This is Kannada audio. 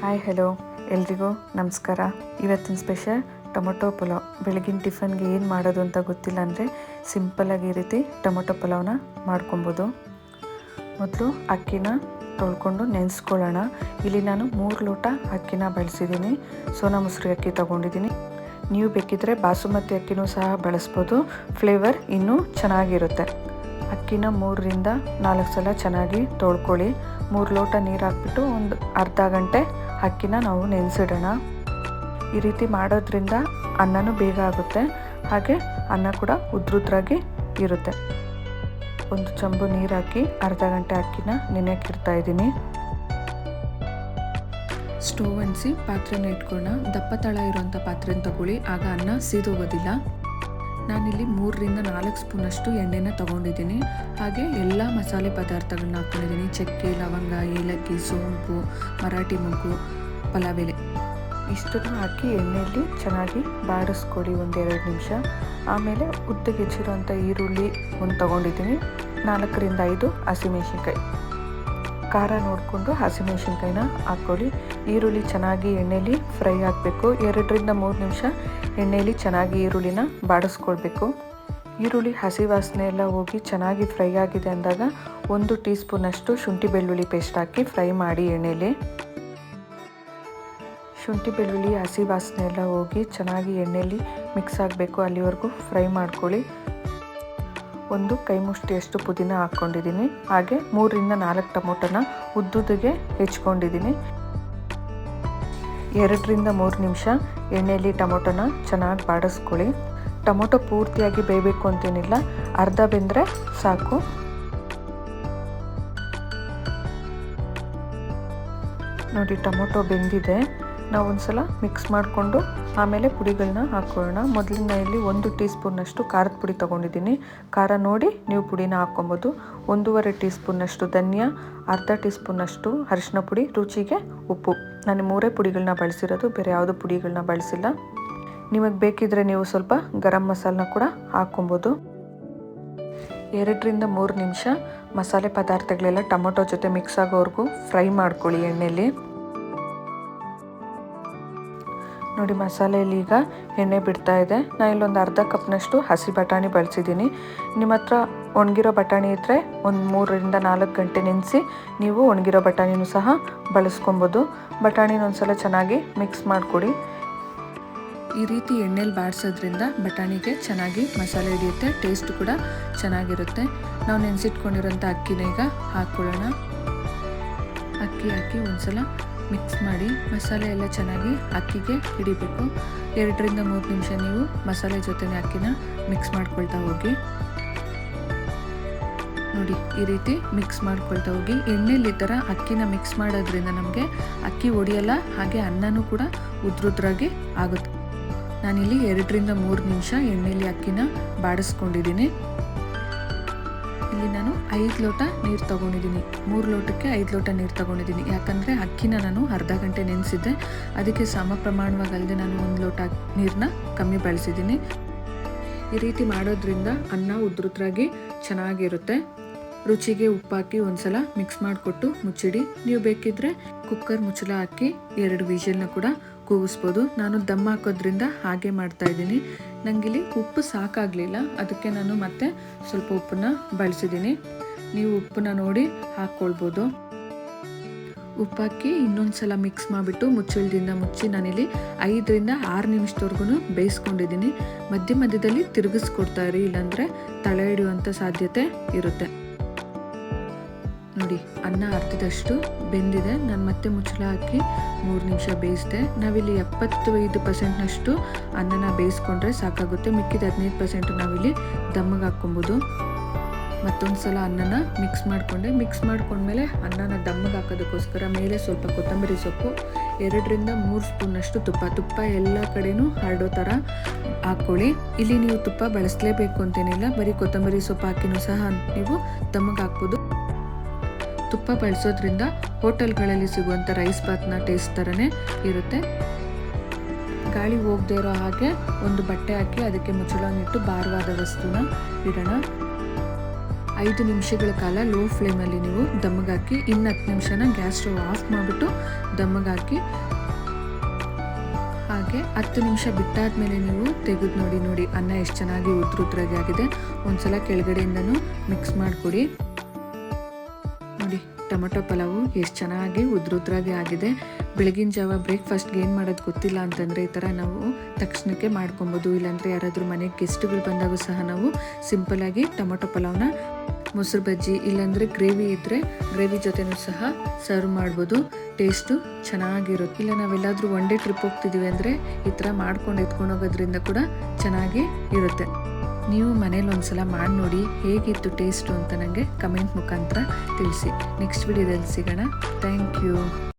Hi, hello. ಎಲ್ರಿಗೂ ನಮಸ್ಕಾರ. ಇವತ್ತಿನ ಸ್ಪೆಷಲ್ ಟೊಮೊಟೊ ಪಲಾವ್. ಬೆಳಗಿನ ಟಿಫನ್ಗೆ ಏನು ಮಾಡೋದು ಅಂತ ಗೊತ್ತಿಲ್ಲ ಅಂದರೆ ಸಿಂಪಲಾಗಿ ಈ ರೀತಿ ಟೊಮೊಟೊ ಪಲಾವ್ನ ಮಾಡ್ಕೊಬೋದು. ಮೊದಲು ಅಕ್ಕಿನ ತೊಳ್ಕೊಂಡು ನೆನೆಸ್ಕೊಳ್ಳೋಣ. ಇಲ್ಲಿ ನಾನು ಮೂರು ಲೋಟ ಅಕ್ಕಿನ ಬಳಸಿದ್ದೀನಿ. ಸೋನಾ ಮೊಸರು ಅಕ್ಕಿ ತೊಗೊಂಡಿದ್ದೀನಿ. ನೀವು ಬೇಕಿದ್ರೆ ಬಾಸುಮತಿ ಅಕ್ಕಿನೂ ಸಹ ಬಳಸ್ಬೋದು. ಫ್ಲೇವರ್ ಇನ್ನೂ ಚೆನ್ನಾಗಿರುತ್ತೆ. ಅಕ್ಕಿನ ಮೂರರಿಂದ ನಾಲ್ಕು ಸಲ ಚೆನ್ನಾಗಿ ತೊಳ್ಕೊಳ್ಳಿ. ಮೂರು ಲೋಟ ನೀರು ಹಾಕ್ಬಿಟ್ಟು ಒಂದು ಅರ್ಧ ಗಂಟೆ ಅಕ್ಕಿನ ನಾವು ನೆನೆಸಿಡೋಣ. ಈ ರೀತಿ ಮಾಡೋದ್ರಿಂದ ಅನ್ನನೂ ಬೇಗ ಆಗುತ್ತೆ. ಹಾಗೆ ಅನ್ನ ಕೂಡ ಉದ್ರುದ್ರಾಗಿ ಇರುತ್ತೆ. ಒಂದು ಚಂಬು ನೀರು ಹಾಕಿ ಅರ್ಧ ಗಂಟೆ ಅಕ್ಕಿನ ನೆನೆಯಕ್ಕಿಡ್ತಾ ಇದ್ದೀನಿ. ಸ್ಟೋವ್ ಅನಿಸಿ ಪಾತ್ರೆನ ಇಟ್ಕೊಳ್ಳೋಣ ದಪ್ಪ ತಳ ಇರುವಂಥ ಪಾತ್ರೆನ ತಗೊಳ್ಳಿ. ಆಗ ಅನ್ನ ಸೀದೋಗೋದಿಲ್ಲ. ನಾನಿಲ್ಲಿ ಮೂರರಿಂದ ನಾಲ್ಕು ಸ್ಪೂನಷ್ಟು ಎಣ್ಣೆನ ತೊಗೊಂಡಿದ್ದೀನಿ. ಹಾಗೆ ಎಲ್ಲ ಮಸಾಲೆ ಪದಾರ್ಥಗಳನ್ನ ಹಾಕ್ಕೊಂಡಿದ್ದೀನಿ ಚಕ್ಕೆ, ಲವಂಗ, ಏಲಕ್ಕಿ, ಸೋಂಪು, ಮರಾಠಿ ಮೊಗ್ಗು ಪಲಾವ್ ಎಲೆ ಇಷ್ಟನ್ನು ಹಾಕಿ ಎಣ್ಣೆಯಲ್ಲಿ ಚೆನ್ನಾಗಿ ಬಾಡಿಸ್ಕೊಡಿ ಒಂದೆರಡು ನಿಮಿಷ. ಆಮೇಲೆ ಉದ್ದಕ್ಕೆ ಹೆಚ್ಚಿರುವಂಥ ಈರುಳ್ಳಿ ಒಂದು ತೊಗೊಂಡಿದ್ದೀನಿ. ನಾಲ್ಕರಿಂದ ಐದು ಹಸಿಮೆಣ್ಸಿನ್ಕಾಯಿ. ಖಾರ ನೋಡಿಕೊಂಡು ಹಸಿಮೆಣಸಿನ್ಕಾಯಿನ ಹಾಕ್ಕೊಳ್ಳಿ. ಈರುಳ್ಳಿ ಚೆನ್ನಾಗಿ ಎಣ್ಣೆಲಿ ಫ್ರೈ ಆಗಬೇಕು. ಎರಡರಿಂದ ಮೂರು ನಿಮಿಷ ಎಣ್ಣೆಯಲ್ಲಿ ಚೆನ್ನಾಗಿ ಈರುಳ್ಳಿನ ಬಾಡಿಸ್ಕೊಳ್ಬೇಕು. ಈರುಳ್ಳಿ ಹಸಿ ವಾಸನೆ ಎಲ್ಲ ಹೋಗಿ ಚೆನ್ನಾಗಿ ಫ್ರೈ ಆಗಿದೆ ಅಂದಾಗ ಒಂದು ಟೀ ಸ್ಪೂನಷ್ಟು ಶುಂಠಿ ಬೆಳ್ಳುಳ್ಳಿ ಪೇಸ್ಟ್ ಹಾಕಿ ಫ್ರೈ ಮಾಡಿ ಎಣ್ಣೆಲಿ. ಶುಂಠಿ ಬೆಳ್ಳುಳ್ಳಿ ಹಸಿ ವಾಸನೆ ಎಲ್ಲ ಹೋಗಿ ಚೆನ್ನಾಗಿ ಎಣ್ಣೆಯಲ್ಲಿ ಮಿಕ್ಸ್ ಆಗಬೇಕು ಅಲ್ಲಿವರೆಗೂ ಫ್ರೈ ಮಾಡ್ಕೊಳ್ಳಿ. ಒಂದು ಕೈ ಮುಷ್ಟಿಯಷ್ಟು ಪುದೀನ ಹಾಕ್ಕೊಂಡಿದ್ದೀನಿ. ಹಾಗೆ ಮೂರರಿಂದ ನಾಲ್ಕು ಟೊಮೊಟೊನ ಉದ್ದುದಿಗೆ ಹೆಚ್ಕೊಂಡಿದ್ದೀನಿ. ಎರಡರಿಂದ ಮೂರು ನಿಮಿಷ ಎಣ್ಣೆಯಲ್ಲಿ ಟೊಮೊಟೊನ ಚೆನ್ನಾಗಿ ಬಾಡಿಸ್ಕೊಳ್ಳಿ. ಟೊಮೊಟೊ ಪೂರ್ತಿಯಾಗಿ ಬೇಯಬೇಕು ಅಂತೇನಿಲ್ಲ, ಅರ್ಧ ಬೆಂದರೆ ಸಾಕು. ನೋಡಿ, ಟೊಮೊಟೊ ಬೆಂದಿದೆ. ನಾವು ಒಂದ್ಸಲ ಮಿಕ್ಸ್ ಮಾಡಿಕೊಂಡು ಆಮೇಲೆ ಪುಡಿಗಳನ್ನ ಹಾಕೊಳ್ಳೋಣ. ಮೊದಲಿಂದ ಇಲ್ಲಿ ಒಂದು ಟೀ ಸ್ಪೂನ್ನಷ್ಟು ಖಾರದ ಪುಡಿ ತೊಗೊಂಡಿದ್ದೀನಿ. ಖಾರ ನೋಡಿ ನೀವು ಪುಡಿನ ಹಾಕ್ಕೊಬೋದು. ಒಂದೂವರೆ ಟೀ ಸ್ಪೂನ್ನಷ್ಟು ಧನಿಯಾ, ಅರ್ಧ ಟೀ ಸ್ಪೂನ್ನಷ್ಟು ಅರಿಶಿನ ಪುಡಿ, ರುಚಿಗೆ ಉಪ್ಪು. ನಾನು ಮೂರೇ ಪುಡಿಗಳನ್ನ ಬಳಸಿರೋದು, ಬೇರೆ ಯಾವುದೋ ಪುಡಿಗಳನ್ನ ಬಳಸಿಲ್ಲ. ನಿಮಗೆ ಬೇಕಿದ್ರೆ ನೀವು ಸ್ವಲ್ಪ ಗರಂ ಮಸಾಲನ ಕೂಡ ಹಾಕ್ಕೊಬೋದು. ಎರಡರಿಂದ ಮೂರು ನಿಮಿಷ ಮಸಾಲೆ ಪದಾರ್ಥಗಳೆಲ್ಲ ಟೊಮೊಟೊ ಜೊತೆ ಮಿಕ್ಸ್ ಆಗೋವರೆಗೂ ಫ್ರೈ ಮಾಡ್ಕೊಳ್ಳಿ ಎಣ್ಣೆಯಲ್ಲಿ ನೋಡಿ, ಮಸಾಲೆಯಲ್ಲಿ ಈಗ ಎಣ್ಣೆ ಬಿಡ್ತಾ ಇದೆ. ನಾನು ಇಲ್ಲೊಂದು ಅರ್ಧ ಕಪ್ನಷ್ಟು ಹಸಿ ಬಟಾಣಿ ಬಳಸಿದ್ದೀನಿ. ನಿಮ್ಮ ಹತ್ರ ಒಣಗಿರೋ ಬಟಾಣಿ ಇದ್ದರೆ ಒಂದು ಮೂರರಿಂದ ನಾಲ್ಕು ಗಂಟೆ ನೆನೆಸಿ ನೀವು ಒಣಗಿರೋ ಬಟಾಣಿನೂ ಸಹ ಬಳಸ್ಕೊಬೋದು. ಬಟಾಣಿನ ಒಂದ್ಸಲ ಚೆನ್ನಾಗಿ ಮಿಕ್ಸ್ ಮಾಡಿಕೊಡಿ. ಈ ರೀತಿ ಎಣ್ಣೆಲಿ ಬಾಡಿಸೋದ್ರಿಂದ ಬಟಾಣಿಗೆ ಚೆನ್ನಾಗಿ ಮಸಾಲೆ ಹಿಡಿಯುತ್ತೆ, ಟೇಸ್ಟ್ ಕೂಡ ಚೆನ್ನಾಗಿರುತ್ತೆ. ನಾವು ನೆನೆಸಿಟ್ಕೊಂಡಿರೋಂಥ ಅಕ್ಕಿನ ಈಗ ಹಾಕ್ಕೊಳ್ಳೋಣ ಅಕ್ಕಿ ಹಾಕಿ ಒಂದ್ಸಲ ಮಿಕ್ಸ್ ಮಾಡಿ ಮಸಾಲೆ ಎಲ್ಲ ಚೆನ್ನಾಗಿ ಅಕ್ಕಿಗೆ ಹಿಡಿಬೇಕು. ಎರಡರಿಂದ ಮೂರು ನಿಮಿಷ ನೀವು ಮಸಾಲೆ ಜೊತೆನೆ ಅಕ್ಕಿನ ಮಿಕ್ಸ್ ಮಾಡ್ಕೊಳ್ತಾ ಹೋಗಿ. ನೋಡಿ, ಈ ರೀತಿ ಮಿಕ್ಸ್ ಮಾಡ್ಕೊಳ್ತಾ ಹೋಗಿ. ಎಣ್ಣೆಲಿ ಈ ಥರ ಅಕ್ಕಿನ ಮಿಕ್ಸ್ ಮಾಡೋದ್ರಿಂದ ನಮಗೆ ಅಕ್ಕಿ ಒಡಿಯಲ್ಲ, ಹಾಗೆ ಅನ್ನನೂ ಕೂಡ ಉದ್ರುದ್ರಾಗಿ ಆಗುತ್ತೆ. ನಾನಿಲ್ಲಿ ಎರಡರಿಂದ ಮೂರು ನಿಮಿಷ ಎಣ್ಣೆಲಿ ಅಕ್ಕಿನ ಬಾಡಿಸ್ಕೊಂಡಿದ್ದೀನಿ. ಇಲ್ಲಿ ನಾನು ಐದು ಲೋಟ ನೀರು ತೊಗೊಂಡಿದ್ದೀನಿ. ಮೂರು ಲೋಟಕ್ಕೆ ಐದು ಲೋಟ ನೀರು ತೊಗೊಂಡಿದ್ದೀನಿ. ಯಾಕಂದರೆ ಅಕ್ಕಿನ ನಾನು ಅರ್ಧ ಗಂಟೆ ನೆನೆಸಿದ್ದೆ. ಅದಕ್ಕೆ ಸಮ ಪ್ರಮಾಣವಾಗಿ ಅಲ್ಲದೆ ನಾನು ಒಂದು ಲೋಟ ನೀರನ್ನ ಕಮ್ಮಿ ಬಳಸಿದ್ದೀನಿ. ಈ ರೀತಿ ಮಾಡೋದ್ರಿಂದ ಅನ್ನ ಉದ್ರುದ್ರಾಗಿ ಚೆನ್ನಾಗಿರುತ್ತೆ. ರುಚಿಗೆ ಉಪ್ಪಾಕಿ ಒಂದ್ಸಲ ಮಿಕ್ಸ್ ಮಾಡಿಕೊಟ್ಟು ಮುಚ್ಚಿಡಿ. ನೀವು ಬೇಕಿದ್ರೆ ಕುಕ್ಕರ್ ಮುಚ್ಚಳ ಹಾಕಿ ಎರಡು ವಿಷಲ್ನ ಕೂಡ ಕೂಗಿಸ್ಬೋದು. ನಾನು ದಮ್ ಹಾಕೋದ್ರಿಂದ ಹಾಗೆ ಮಾಡ್ತಾ ಇದ್ದೀನಿ. ನನಗಿಲ್ಲಿ ಉಪ್ಪು ಸಾಕಾಗಲಿಲ್ಲ. ಅದಕ್ಕೆ ನಾನು ಮತ್ತೆ ಸ್ವಲ್ಪ ಉಪ್ಪನ್ನ ಬಳಸಿದ್ದೀನಿ. ನೀವು ಉಪ್ಪನ್ನ ನೋಡಿ ಹಾಕ್ಕೊಳ್ಬೋದು. ಉಪ್ಪಾಕಿ ಇನ್ನೊಂದು ಸಲ ಮಿಕ್ಸ್ ಮಾಡಿಬಿಟ್ಟು ಮುಚ್ಚಳದಿಂದ ಮುಚ್ಚಿ ನಾನಿಲ್ಲಿ ಐದರಿಂದ ಆರು ನಿಮಿಷದವರೆಗೂ ಬೇಯಿಸ್ಕೊಂಡಿದ್ದೀನಿ. ಮಧ್ಯ ಮಧ್ಯದಲ್ಲಿ ತಿರುಗಿಸ್ಕೊಡ್ತಾ ಇರಿ, ಇಲ್ಲಾಂದರೆ ತಳೆ ಹಿಡಿಯುವಂಥ ಸಾಧ್ಯತೆ ಇರುತ್ತೆ. ನೋಡಿ, ಅನ್ನ ಅರ್ಧದಷ್ಟು ಬೆಂದಿದೆ. ನಾನು ಮತ್ತೆ ಮುಚ್ಚಳ ಹಾಕಿ ಮೂರು ನಿಮಿಷ ಬೇಯಿಸಿದೆ. ನಾವಿಲ್ಲಿ ಎಪ್ಪತ್ತೈದು ಪರ್ಸೆಂಟ್ನಷ್ಟು ಅನ್ನನ ಬೇಯಿಸ್ಕೊಂಡ್ರೆ ಸಾಕಾಗುತ್ತೆ. ಮಿಕ್ಕಿದ ಹದಿನೈದು ಪರ್ಸೆಂಟ್ ನಾವಿಲ್ಲಿ ದಮ್ಮಗೆ ಹಾಕ್ಕೊಬೋದು. ಮತ್ತೊಂದು ಸಲ ಅನ್ನನ ಮಿಕ್ಸ್ ಮಾಡಿಕೊಂಡೆ. ಮಿಕ್ಸ್ ಮಾಡ್ಕೊಂಡ್ಮೇಲೆ ಅನ್ನನ ದಮ್ಮಗೆ ಹಾಕೋದಕ್ಕೋಸ್ಕರ ಮೇಲೆ ಸ್ವಲ್ಪ ಕೊತ್ತಂಬರಿ ಸೊಪ್ಪು, ಎರಡರಿಂದ ಮೂರು ಸ್ಪೂನಷ್ಟು ತುಪ್ಪ. ತುಪ್ಪ ಎಲ್ಲ ಕಡೆನೂ ಹರಡೋ ಥರ ಹಾಕ್ಕೊಳ್ಳಿ ಇಲ್ಲಿ ನೀವು ತುಪ್ಪ ಬಳಸಲೇಬೇಕು ಅಂತೇನಿಲ್ಲ. ಬರೀ ಕೊತ್ತಂಬರಿ ಸೊಪ್ಪು ಹಾಕಿನೂ ಸಹ ನೀವು ದಮ್ಮಗೆ ಹಾಕ್ಬೋದು. ತುಪ್ಪ ಬಳಸೋದ್ರಿಂದ ಹೋಟೆಲ್ಗಳಲ್ಲಿ ಸಿಗುವಂಥ ರೈಸ್ ಬಾತ್ನ ಟೇಸ್ಟ್ ಥರನೇ ಇರುತ್ತೆ. ಗಾಳಿ ಹೋಗದೆ ಇರೋ ಹಾಗೆ ಒಂದು ಬಟ್ಟೆ ಹಾಕಿ ಅದಕ್ಕೆ ಮುಚ್ಚಳನಿಟ್ಟು ಭಾರವಾದ ವಸ್ತುನ ಇಡೋಣ. ಐದು ನಿಮಿಷಗಳ ಕಾಲ ಲೋ ಫ್ಲೇಮಲ್ಲಿ ನೀವು ದಮ್ಮಗಾಕಿ ಇನ್ನು ಹತ್ತು ನಿಮಿಷನ ಗ್ಯಾಸ್ ಸ್ಟವ್ ಆಫ್ ಮಾಡಿಬಿಟ್ಟು ದಮ್ಮಗಾಕಿ ಹಾಗೆ ಹತ್ತು ನಿಮಿಷ ಬಿಟ್ಟಾದ್ಮೇಲೆ ನೀವು ತೆಗೆದು ನೋಡಿ ನೋಡಿ ಅನ್ನ ಎಷ್ಟು ಚೆನ್ನಾಗಿ ಉದ್ರುದ್ರಾಗಿ ಆಗಿದೆ. ಒಂದ್ಸಲ ಕೆಳಗಡೆಯಿಂದನೂ ಮಿಕ್ಸ್ ಮಾಡಿಕೊಡಿ. ಟೊಮೊಟೊ ಪಲಾವು ಎಷ್ಟು ಚೆನ್ನಾಗಿ ಉದ್ರುದ್ರಾಗಿ ಆಗಿದೆ. ಬೆಳಗಿನ ಜಾವ ಬ್ರೇಕ್ಫಾಸ್ಟ್ಗೆ ಏನು ಮಾಡೋದು ಗೊತ್ತಿಲ್ಲ ಅಂತಂದರೆ ಈ ಥರ ನಾವು ತಕ್ಷಣಕ್ಕೆ ಮಾಡ್ಕೊಬೋದು. ಇಲ್ಲಾಂದರೆ ಯಾರಾದರೂ ಮನೆಗೆ ಗೆಸ್ಟ್ಗಳು ಬಂದಾಗೂ ಸಹ ನಾವು ಸಿಂಪಲಾಗಿ ಟೊಮೊಟೊ ಪಲಾವ್ನ ಮೊಸರು ಬಜ್ಜಿ ಇಲ್ಲಾಂದರೆ ಗ್ರೇವಿ ಇದ್ದರೆ ಗ್ರೇವಿ ಜೊತೆನೂ ಸಹ ಸರ್ವ್ ಮಾಡ್ಬೋದು. ಟೇಸ್ಟು ಚೆನ್ನಾಗಿರುತ್ತೆ. ಇಲ್ಲ ನಾವೆಲ್ಲಾದರೂ ಒನ್ ಡೇ ಟ್ರಿಪ್ ಹೋಗ್ತಿದ್ದೀವಿ ಅಂದರೆ ಈ ಥರ ಮಾಡ್ಕೊಂಡು ಎತ್ಕೊಂಡು ಹೋಗೋದ್ರಿಂದ ಕೂಡ ಚೆನ್ನಾಗಿ ಇರುತ್ತೆ. ನೀವು ಮನೇಲಿ ಒಂದ್ಸಲ ಮಾಡಿ ನೋಡಿ ಹೇಗಿತ್ತು ಟೇಸ್ಟು ಅಂತ ನನಗೆ ಕಮೆಂಟ್ ಮುಖಾಂತರ ತಿಳಿಸಿ. ನೆಕ್ಸ್ಟ್ ವಿಡಿಯೋದಲ್ಲಿ ಸಿಗೋಣ. Thank you.